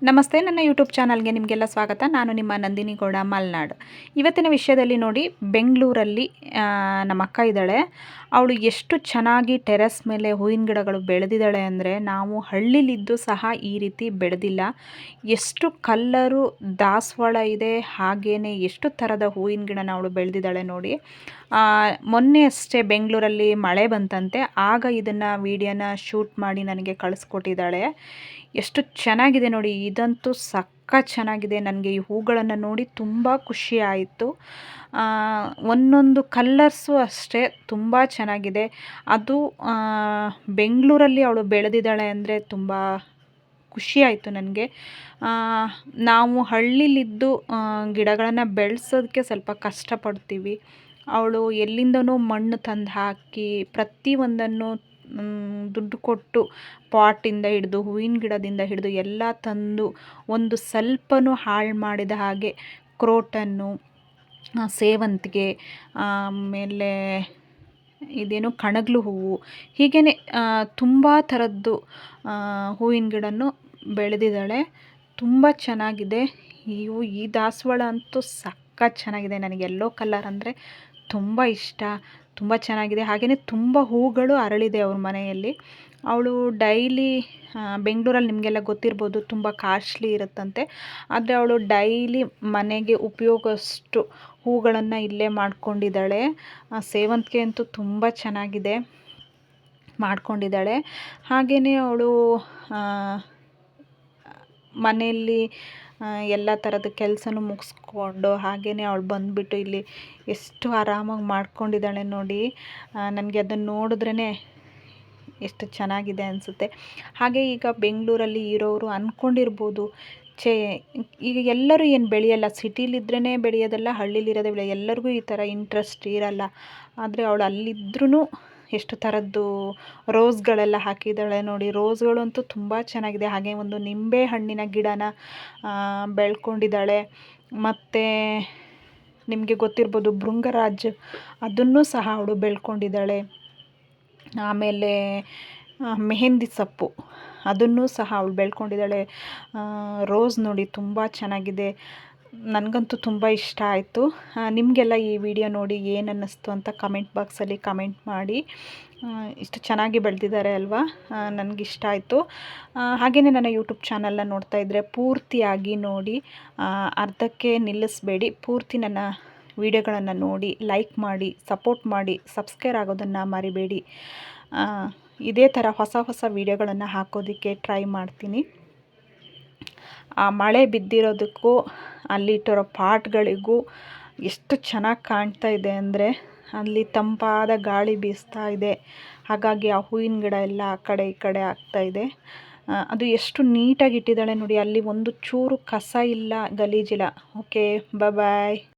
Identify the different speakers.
Speaker 1: ನಮಸ್ತೆ, ನನ್ನ ಯೂಟ್ಯೂಬ್ ಚಾನಲ್ಗೆ ನಿಮಗೆಲ್ಲ ಸ್ವಾಗತ. ನಾನು ನಿಮ್ಮ ನಂದಿನಿ ಗೌಡ, ಮಲ್ನಾಡು. ಇವತ್ತಿನ ವಿಷಯದಲ್ಲಿ ನೋಡಿ, ಬೆಂಗಳೂರಲ್ಲಿ ನಮ್ಮ ಅಕ್ಕ ಇದ್ದಾಳೆ. ಅವಳು ಎಷ್ಟು ಚೆನ್ನಾಗಿ ಟೆರೆಸ್ ಮೇಲೆ ಹೂವಿನ ಗಿಡಗಳು ಬೆಳೆದಿದ್ದಾಳೆ ಅಂದರೆ ನಾವು ಹಳ್ಳಿಲಿದ್ದು ಸಹ ಈ ರೀತಿ ಬೆಳೆದಿಲ್ಲ. ಎಷ್ಟು ಕಲ್ಲರು ದಾಸವಾಳ ಇದೆ ಹಾಗೇ ಎಷ್ಟು ಥರದ ಹೂವಿನ ಗಿಡನ ಅವಳು ಬೆಳೆದಿದ್ದಾಳೆ ನೋಡಿ. ಮೊನ್ನೆ ಅಷ್ಟೇ ಬೆಂಗಳೂರಲ್ಲಿ ಮಳೆ ಬಂತಂತೆ. ಆಗ ಇದನ್ನು ವಿಡಿಯೋನ ಶೂಟ್ ಮಾಡಿ ನನಗೆ ಕಳಿಸ್ಕೊಟ್ಟಿದ್ದಾಳೆ. ಎಷ್ಟು ಚೆನ್ನಾಗಿದೆ ನೋಡಿ, ಇದಂತೂ ಸಕ್ಕ ಚೆನ್ನಾಗಿದೆ. ನನಗೆ ಈ ಹೂಗಳನ್ನು ನೋಡಿ ತುಂಬ ಖುಷಿ ಆಯಿತು. ಒಂದೊಂದು ಕಲ್ಲರ್ಸು ಅಷ್ಟೇ ತುಂಬ ಚೆನ್ನಾಗಿದೆ. ಅದು ಬೆಂಗಳೂರಲ್ಲಿ ಅವಳು ಬೆಳೆದಿದ್ದಾಳೆ ಅಂದರೆ ತುಂಬ ಖುಷಿ ಆಯಿತು ನನಗೆ. ನಾವು ಹಳ್ಳಿಲಿದ್ದು ಗಿಡಗಳನ್ನು ಬೆಳೆಸೋದಕ್ಕೆ ಸ್ವಲ್ಪ ಕಷ್ಟಪಡ್ತೀವಿ. ಅವಳು ಎಲ್ಲಿಂದನೋ ಮಣ್ಣು ತಂದು ಹಾಕಿ ಪ್ರತಿಯೊಂದನ್ನು ದುಡ್ಡು ಕೊಟ್ಟು ಪಾಟಿಂದ ಹಿಡಿದು, ಹೂವಿನ ಗಿಡದಿಂದ ಹಿಡಿದು ಎಲ್ಲ ತಂದು ಒಂದು ಸ್ವಲ್ಪನೂ ಹಾಳು ಮಾಡಿದ ಹಾಗೆ ಕ್ರೋಟನ್ನು ಸೇವಂತಿಗೆ, ಆಮೇಲೆ ಇದೇನು ಕಣಗ್ಲು ಹೂವು ಹೀಗೇ ತುಂಬ ಥರದ್ದು ಹೂವಿನ ಗಿಡನು ಬೆಳೆದಿದ್ದಾಳೆ. ತುಂಬ ಚೆನ್ನಾಗಿದೆ. ಇವು ಈ ದಾಸವಾಳ ಅಂತೂ ಸಖತ್ ಚೆನ್ನಾಗಿದೆ. ನನಗೆ ಎಲ್ಲೋ ಕಲರ್ ಅಂದರೆ ತುಂಬ ಇಷ್ಟ, ತುಂಬ ಚೆನ್ನಾಗಿದೆ. ಹಾಗೆಯೇ ತುಂಬ ಹೂಗಳು ಅರಳಿದೆ ಅವ್ರ ಮನೆಯಲ್ಲಿ. ಅವಳು ಡೈಲಿ ಬೆಂಗಳೂರಲ್ಲಿ ನಿಮಗೆಲ್ಲ ಗೊತ್ತಿರ್ಬೋದು, ತುಂಬ ಕಾಸ್ಟ್ಲಿ ಇರುತ್ತಂತೆ. ಆದರೆ ಅವಳು ಡೈಲಿ ಮನೆಗೆ ಉಪಯೋಗಷ್ಟು ಹೂಗಳನ್ನು ಇಲ್ಲೇ ಮಾಡ್ಕೊಂಡಿದ್ದಾಳೆ. ಸೇವಂತಿಗೆ ಅಂತೂ ತುಂಬ ಚೆನ್ನಾಗಿದೆ ಮಾಡ್ಕೊಂಡಿದ್ದಾಳೆ. ಹಾಗೆಯೇ ಅವಳು ಮನೆಯಲ್ಲಿ ಎಲ್ಲ ಥರದ ಕೆಲಸನೂ ಮುಗಿಸ್ಕೊಂಡು ಹಾಗೆಯೇ ಅವಳು ಬಂದುಬಿಟ್ಟು ಇಲ್ಲಿ ಎಷ್ಟು ಆರಾಮಾಗಿ ಮಾಡ್ಕೊಂಡಿದ್ದಾಳೆ ನೋಡಿ. ನನಗೆ ಅದನ್ನು ನೋಡಿದ್ರೇ ಎಷ್ಟು ಚೆನ್ನಾಗಿದೆ ಅನಿಸುತ್ತೆ. ಹಾಗೆ ಈಗ ಬೆಂಗಳೂರಲ್ಲಿ ಇರೋರು ಅಂದ್ಕೊಂಡಿರ್ಬೋದು ಛೇ, ಈಗ ಎಲ್ಲರೂ ಏನು ಬೆಳೆಯಲ್ಲ ಸಿಟಿಲಿದ್ರೇ ಬೆಳೆಯೋದಲ್ಲ, ಹಳ್ಳಿಲಿರೋದೇ ಬೆಳೆ, ಎಲ್ಲರಿಗೂ ಈ ಥರ ಇಂಟ್ರೆಸ್ಟ್ ಇರಲ್ಲ. ಆದರೆ ಅವಳು ಅಲ್ಲಿದ್ರೂ ಎಷ್ಟು ಥರದ್ದು ರೋಸ್ಗಳೆಲ್ಲ ಹಾಕಿದ್ದಾಳೆ ನೋಡಿ. ರೋಸ್ಗಳಂತೂ ತುಂಬ ಚೆನ್ನಾಗಿದೆ. ಹಾಗೆ ಒಂದು ನಿಂಬೆ ಹಣ್ಣಿನ ಗಿಡನ ಬೆಳ್ಕೊಂಡಿದ್ದಾಳೆ. ಮತ್ತು ನಿಮಗೆ ಗೊತ್ತಿರ್ಬೋದು ಭೃಂಗರಾಜ್ ಅದನ್ನು ಸಹ ಅವಳು ಬೆಳ್ಕೊಂಡಿದ್ದಾಳೆ. ಆಮೇಲೆ ಮೆಹಂದಿ ಸೊಪ್ಪು ಅದನ್ನು ಸಹ ಅವಳು ಬೆಳ್ಕೊಂಡಿದ್ದಾಳೆ. ರೋಸ್ ನೋಡಿ ತುಂಬ ಚೆನ್ನಾಗಿದೆ. ನನಗಂತೂ ತುಂಬ ಇಷ್ಟ ಆಯಿತು. ನಿಮಗೆಲ್ಲ ಈ ವಿಡಿಯೋ ನೋಡಿ ಏನು ಅನ್ನಿಸ್ತು ಅಂತ ಕಮೆಂಟ್ ಬಾಕ್ಸಲ್ಲಿ ಕಮೆಂಟ್ ಮಾಡಿ. ಇಷ್ಟು ಚೆನ್ನಾಗಿ ಬೆಳೆದಿದ್ದಾರೆ ಅಲ್ವಾ? ನನಗಿಷ್ಟ ಆಯಿತು. ಹಾಗೆಯೇ ನನ್ನ ಯೂಟ್ಯೂಬ್ ಚಾನಲ್ನ ನೋಡ್ತಾ ಇದ್ದರೆ ಪೂರ್ತಿಯಾಗಿ ನೋಡಿ. ಅರ್ಧಕ್ಕೆ ನಿಲ್ಲಿಸಬೇಡಿ. ಪೂರ್ತಿ ನನ್ನ ವಿಡಿಯೋಗಳನ್ನು ನೋಡಿ ಲೈಕ್ ಮಾಡಿ ಸಪೋರ್ಟ್ ಮಾಡಿ ಸಬ್ಸ್ಕ್ರೈಬ್ ಆಗೋದನ್ನು ಮರಿಬೇಡಿ. ಇದೇ ಥರ ಹೊಸ ಹೊಸ ವಿಡಿಯೋಗಳನ್ನು ಹಾಕೋದಕ್ಕೆ ಟ್ರೈ ಮಾಡ್ತೀನಿ. ಆ, ಮಳೆ ಬಿದ್ದಿರೋದಕ್ಕೂ ಅಲ್ಲಿಟ್ಟಿರೋ ಪಾಟ್ಗಳಿಗೂ ಎಷ್ಟು ಚೆನ್ನಾಗಿ ಕಾಣ್ತಾ ಇದೆ ಅಂದರೆ ಅಲ್ಲಿ ತಂಪಾದ ಗಾಳಿ ಬೀಸ್ತಾ ಇದೆ. ಹಾಗಾಗಿ ಆ ಹೂವಿನ ಗಿಡ ಎಲ್ಲ ಆ ಕಡೆ ಈ ಕಡೆ ಆಗ್ತಾ ಇದೆ. ಅದು ಎಷ್ಟು ನೀಟಾಗಿ ಇಟ್ಟಿದ್ದಾಳೆ ನೋಡಿ, ಅಲ್ಲಿ ಒಂದು ಚೂರು ಕಸ ಇಲ್ಲ ಗಲೀಜಿಲ್ಲ. Okay bye